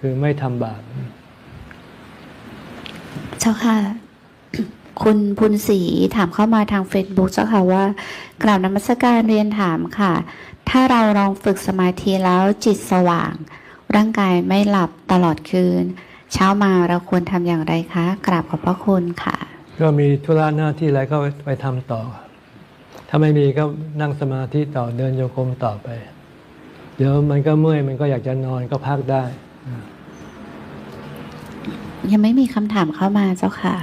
คือไม่ทำบาปเจ้าค่ะ คุณพุนศรีถามเข้ามาทาง Facebook เจ้าค่ะว่ากล่าวนมัสการเรียนถามค่ะ ถ้าเราลองฝึกสมาธิแล้วจิตสว่าง ร่างกายไม่หลับตลอดคืน เช้ามาเราควรทำอย่างไรคะกราบขอบพระคุณค่ะ ก็มีธุระหน้าที่อะไรก็ไปทำต่อ ถ้าไม่มีก็นั่งสมาธิต่อเดินโยกมต่อไป เดี๋ยวมันก็เมื่อยมันก็อยากจะนอนก็พักได้ ยังไม่มีคำถามเข้ามาเจ้าค่ะ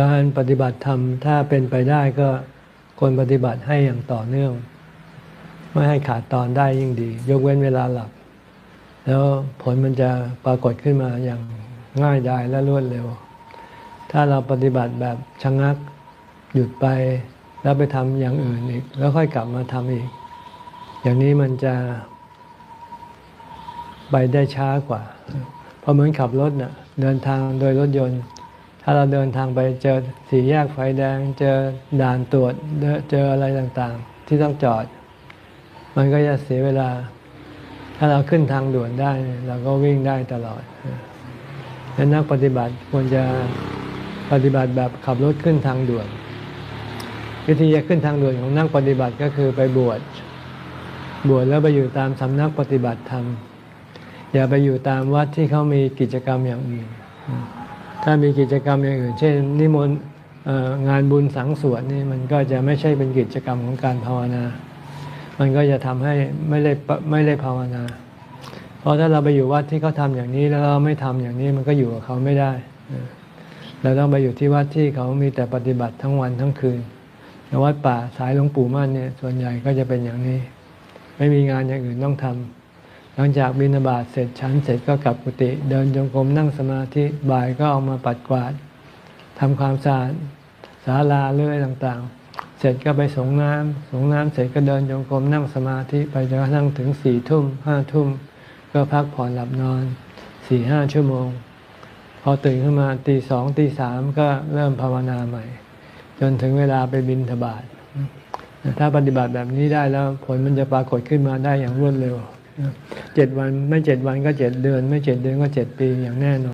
การปฏิบัติธรรมถ้าเป็นไปได้ก็ควรปฏิบัติให้อย่างต่อเนื่อง ไม่ให้ขาดตอนได้ยิ่งดี ยกเว้นเวลาหลับ แล้วผลมันจะปรากฏขึ้นมาอย่างง่ายดายและรวดเร็ว ถ้าเราปฏิบัติแบบชะงักหยุดไป แล้วไปทำอย่างอื่นอีก แล้วค่อยกลับมาทำอีก อย่างนี้มันจะไปได้ช้ากว่า เพราะเหมือนขับรถน่ะเดินทางโดยรถยนต์ ถ้าเราเดินทางไปเจอสี่แยกไฟแดง เจอด่านตรวจเจออะไรต่างๆ ที่ต้องจอด มันก็จะเสียเวลา ถ้าเราขึ้นทางด่วนได้เนี่ยเราก็วิ่งได้ตลอดและนักปฏิบัติควรจะปฏิบัติแบบขับรถขึ้นทางด่วน วิธีจะขึ้นทางด่วนของนักปฏิบัติก็คือไปบวช บวชแล้วไปอยู่ตามสำนักปฏิบัติธรรม อย่าไปอยู่ตามวัดที่เขามีกิจกรรมอย่างอื่น ถ้ามีกิจกรรมอย่างอื่น เช่น นิมนต์งานบุญสังสวดนี่มันก็จะไม่ใช่เป็นกิจกรรมของการภาวนา มันก็จะทำให้ไม่ได้ไม่ได้ภาวนา เพราะถ้าเราไปอยู่วัดที่เขาทำอย่างนี้แล้วเราไม่ทำอย่างนี้มันก็อยู่กับเขาไม่ได้เราต้องไปอยู่ที่วัดที่เขามีแต่ปฏิบัติทั้งวันทั้งคืนวัดป่าสายหลวงปู่มั่นเนี่ยส่วนใหญ่ก็จะเป็นอย่างนี้ ไม่มีงานอย่างอื่นต้องทำหลังจากบิณฑบาตเสร็จฉันเสร็จก็กลับกุฏิเดินจงกรมนั่งสมาธิบ่ายก็ออกมาปัดกวาดทำความสะอาดศาลาเรื่อยต่างๆ เสร็จก็ไปสงน้ำสงน้ำเสร็จก็เดินจงกรมนั่งสมาธิไปจนกระทั่งถึงสี่ทุ่มห้าทุ่มก็พักผ่อนหลับนอนสี่ห้าชั่วโมง พอตื่นขึ้นมาตีสองตีสามก็เริ่มภาวนาใหม่ จนถึงเวลาไปบินทบาท ถ้าปฏิบัติแบบนี้ได้แล้วผลมันจะปรากฏขึ้นมาได้อย่างรวดเร็วเจ็ดวันไม่เจ็ดวันก็เจ็ดเดือน ไม่เจ็ดเดือนก็เจ็ดปีอย่างแน่นอน